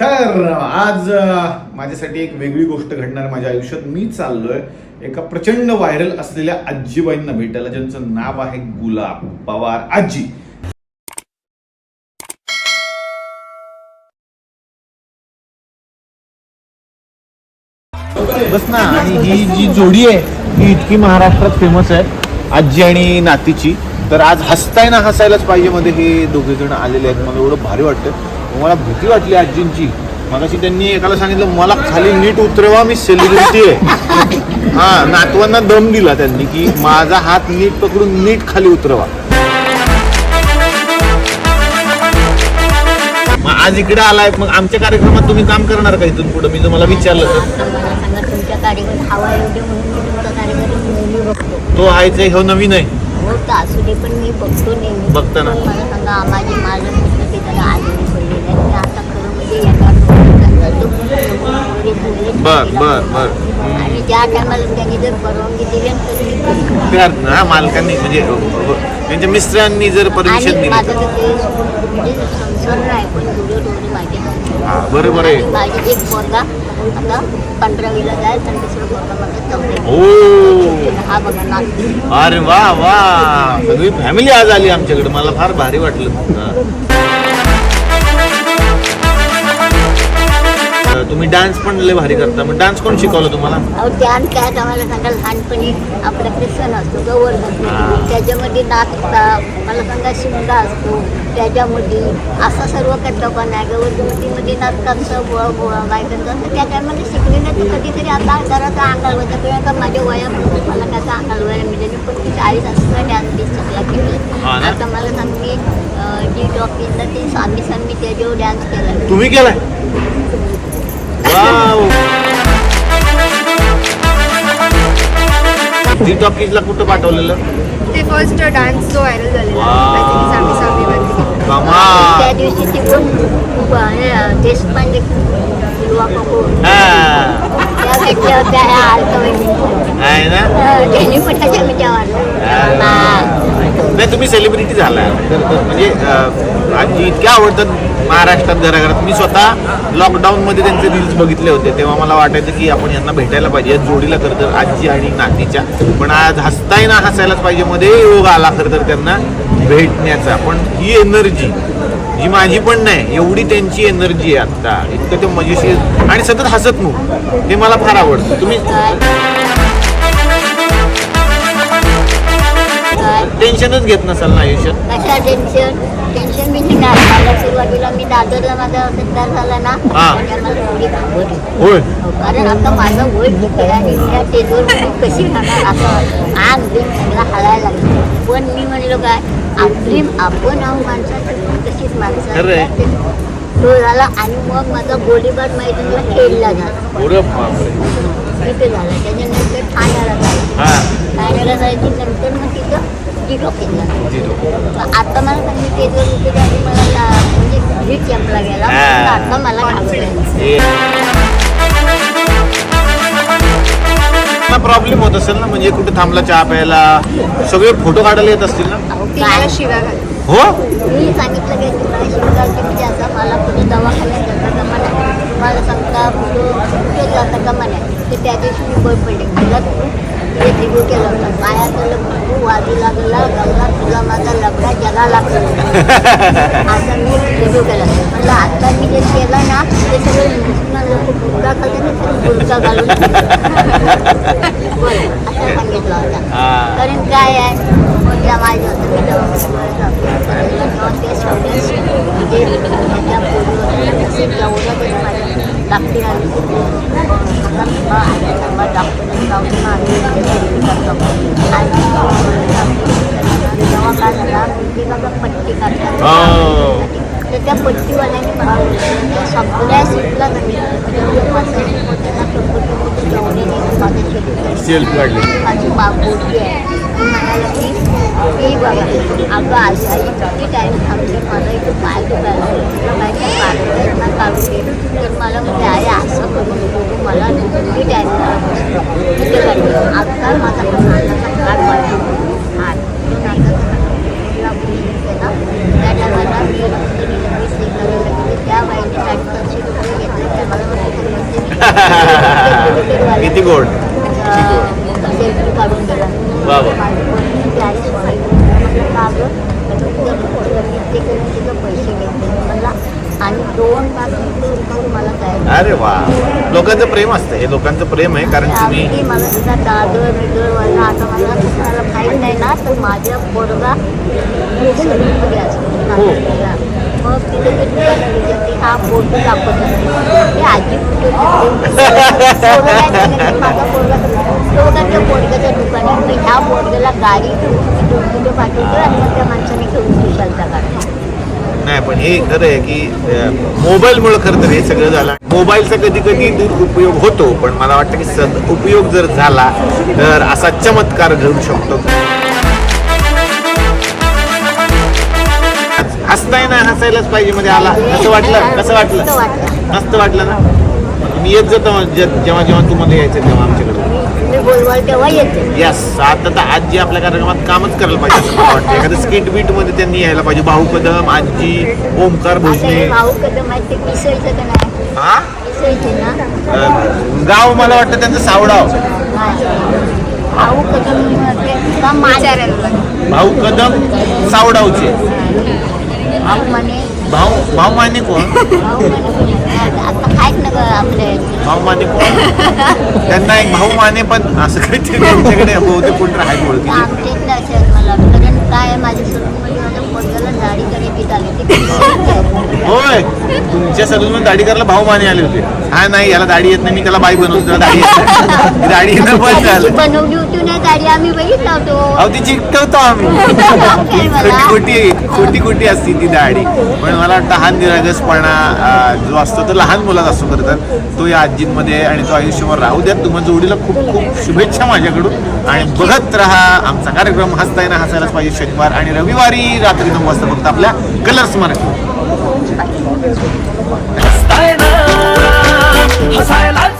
तर आज माझ्यासाठी एक वेगळी गोष्ट घडणार माझ्या आयुष्यात. मी चाललोय एका प्रचंड व्हायरल असलेल्या आजीबाईंना भेटायला ज्यांचं नाव आहे गुलाब पवार आजी. बस ना आणि ही जी जोडी आहे ही इतकी महाराष्ट्रात फेमस आहे आजी आणि नातीची. तर आज हसताय ना हसायलाच पाहिजे मध्ये हे दोघे जण आलेले आहेत. मला एवढं भारी वाटतं. मला भीती वाटली आजींची. मगाशी त्यांनी एकाला सांगितलं मला खाली नीट उतरवा मी सेलिब्रिटी आहे. हा नातवांना दम दिला त्यांनी की माझा हात नीट पकडून नीट खाली उतरवा. मग आज इकडे आलाय मग आमच्या कार्यक्रमात तुम्ही काम करणार का इथून पुढे? मी तुम्हाला विचारलं तो आहे हो नवीन आहे. हो दे पण मी बघतो नेहमी. बघता ना. पण मला सांगा माझे माझं मित्र ते जरा बर, बर, बर. आणि ज्या टायमाला त्यांनी जर परवानगी दिली ना मी मालकांनी म्हणजे अ, अ, त्यांच्या मिस्टरांनी जर परमिशन दिली माझं तर. तर ते म्हणजे संसार नाही पण व्हिडिओ डोळे माझे नाही. हा, बरोबर आहे. आणि माझे एक पोरगा आता पंधरावीला जाईल आणि दुसरं पोरगा माझं चौथ्या ओ. हा बघा नागपूर अरे वा वा. सगळी फॅमिली आज आली आमच्याकडे. मला फार भारी वाटलं. हा. तुम्ही डान्स पण लय भारी करता. मग डान्स कोण शिकवलं तुम्हाला? अहो त्यान काय आम्हाला सांगा लहानपणी आपल्याकडे सण असतो गोवर्धन. त्याच्यामध्ये नाच मला सांगा शिमगा असतो. त्याच्यामध्ये असं सर्व करतो पण आहे गोवर्धनमध्ये बुवा बुवा बायकांचं असं त्या टायमाला शिकले नाही तर कधीतरी आता जरासा अंगाल होता. किंवा का माझ्या वयामध्ये मला त्याचा अंगाल वया म्हणजे मी पण चाळीस असताना डान्स बी सगळा हा केला. ना? आता मला सांग मी जी टॉकीजला ते स्वामी सण मी त्याच्यावर डान्स केला तुम्ही केलाय? वाव जी टॉकीजला कुठं पाठवलेलं? ते फर्स्ट डान्स जो व्हायरल झालेला. I think सामी सामीवरती. कमाल त्या दिवशी ती पण खूप हे, देशपांडे किंवा कपूर हा. त्या भेटल्या होत्या ह्या आलकवणी आहे ना? त्यांनी पण जेवण नाही तुम्ही सेलिब्रिटी झाला म्हणजे आजी इतक्या आवडतात महाराष्ट्रात घराघरात मी स्वतः लॉकडाऊनमध्ये त्यांचे रील्स बघितले होते. तेव्हा मला वाटायचं की आपण यांना भेटायला पाहिजे. जोडीला खरं तर आजी आणि नातीच्या. पण आज हसताय ना हसायलाच पाहिजे. मध्ये योग आला खरं तर त्यांना भेटण्याचा. पण ही एनर्जी जी माझी पण नाही एवढी त्यांची एनर्जी आहे आत्ता इतकं ते मजेशीर आणि सतत हसत मग ते मला फार आवडतं. तुम्ही टेन्शनच घेत नसाल ना आयुष्यात? टेन्शन टेन्शन मी मला सुरुवातीला मी दादरला माझा झाला ना हा. त्याच्यात मला थोडी घाबरली. होय. कारण आता माझं वय किती आहे? आणि स्टेजवर मी कशी राहणार? असं आग बिन सगळं हलायला लागलं. पण मी म्हणलो काय आपली आपण आहो माणसाची तशीच माणसं खरं आहे. असतात. तो झाला आणि मग माझा गोळीबार माहिती मला खेळला झाला अरे बापरे. तिथे झाला. त्याच्यानंतर ठाण्याला झाला. हा. ठाण्याला जायची नंतर मग तिथं झिरो केला. आता मला होते आणि मला म्हणजे कॅम्पला गेला. आता मला प्रॉब्लेम होत असेल ना म्हणजे कुठे थांबला चहा प्यायला? सगळे फोटो काढायला येत असतील ना? मला शिव्या हो? मी सांगितलं की मला कुठे दवाखान्यात जाता तुम्हाला सांगता कुठं कुठे जाता त्या दिवशी मी बंद पडले मला तू हे रिव्ह्यू केला होता पायाचं लग्न वाजू लागला गल्ला तुला माझा लफडा जगा लागला असा मी रिव्ह्यू केला म्हटलं आता मी जे केलं ना ते सगळं मुस्लिम लोक बुरका खाते ना ते बुरका घालून बोल असं सांगितलं होता हा. कारण काय आहे म्हटलं माझं होतं मी दवाखान्यात ते स्वदेश म्हणजे त्याच्या पूर्वी तसे जेवढं तरी आम्ही तेव्हा काय झाला ते बघा पट्टी काढतात. तर त्या पट्टीवाल्याने सगळ्या सीटला जमीन जेवढे पसंत होते ना प्रकृती जेवढे माझे बाबूची आहे ठीक बाबा अब आशाई किती टाईम थांबले मला इथे पाय दुखायला तुला काय काय पाठवलं काढून तर मला म्हणजे आई असं करून बघू मला किती टाईम झाला आता माझा नाकाचा हात पाहिजे हात नाकाचा तिला मुली ना त्या टायमाला मी वीस एक लागेल त्या बाईने साठ पाचशे रुपये घेतले त्या मला किती गोड अरे वा. लोकांचं प्रेम असतं. हे लोकांचं प्रेम आहे कारण तुम्ही मला बिदर वगैरे आता मला माहीत नाही ना तर माझ्या पोरगा असतो. हो. मग तिथे ते हा फोटो दाखवत असते. आजी माझा पोरगा दुकानात. मी ह्या पोरग्याला गाडी घेऊन दोन किलो पाठवतो आणि मग त्या माणसाने घेऊन काढतो नाही पण हे खरं आहे की मोबाईलमुळे खरं तर हे सगळं झालं. मोबाईलचा कधी कधी दुरुपयोग होतो पण मला वाटतं की सद उपयोग जर झाला तर असा चमत्कार घडू शकतो. हसताय ना हसायलाच पाहिजे मध्ये आला कसं वाटलं कसं वाटलं. मस्त वाटलं. ना? मी येत जातो जेव्हा जेव्हा तुम्हाला यायचं तेव्हा आमच्याकडे. मी बोलवाल तेव्हा येते. यस आता तर आजी आपल्या कार्यक्रमात कामच करायला पाहिजे असं मला वाटतं. एखादं स्किट बीटमध्ये त्यांनी यायला पाहिजे. भाऊ कदम आजी ओमकार आता भोसले. हे भाऊ कदम आहे ते मिसळचं का नाही? हा? मिसळचे ना? अं, गाव मला वाटतं त्यांचं सावडाव भाऊ कदम ते का. भाऊ कदम सावडावचे भाऊ म्हणे भाऊ भाऊ माने कोण? भाऊ म्हणे ना गं आपले. भाऊ माने कोण? त्यांना एक भाऊ माने पण असं काहीतरी त्यांच्याकडे बहुतेक कोण आहे ओळखी असेल मला कारण काय आहे, माझ्या पोरग्याला आहे. होय. तुमच्या सलून दाढी करायला भाऊ माने आले होते. हा नाही याला दाढी येत नाही मी त्याला बाई बनवतो त्याला दाढी येत नाही. दाढी येणं बंद झालं. बनवली होती ना आम्ही बघितला होतो. अहो ती चिकटवतो आम्ही? खोटी खोटी खोटी खोटी असती ती दाढी. पण मला वाटतं हा निरागसपणा अं, जो असतो तो लहान मुलात असतो खरं तर. तो या आजींमध्ये आणि तो आयुष्यभर राहू द्यात. तुम्हाला जोडीला खूप खूप शुभेच्छा माझ्याकडून. आणि बघत राहा आमचा कार्यक्रम हसताय ना हसायलाच पाहिजे शनिवार आणि रविवारी रात्री नऊ वाजता फक्त आपल्या Colors Marathi Stay love, stay love.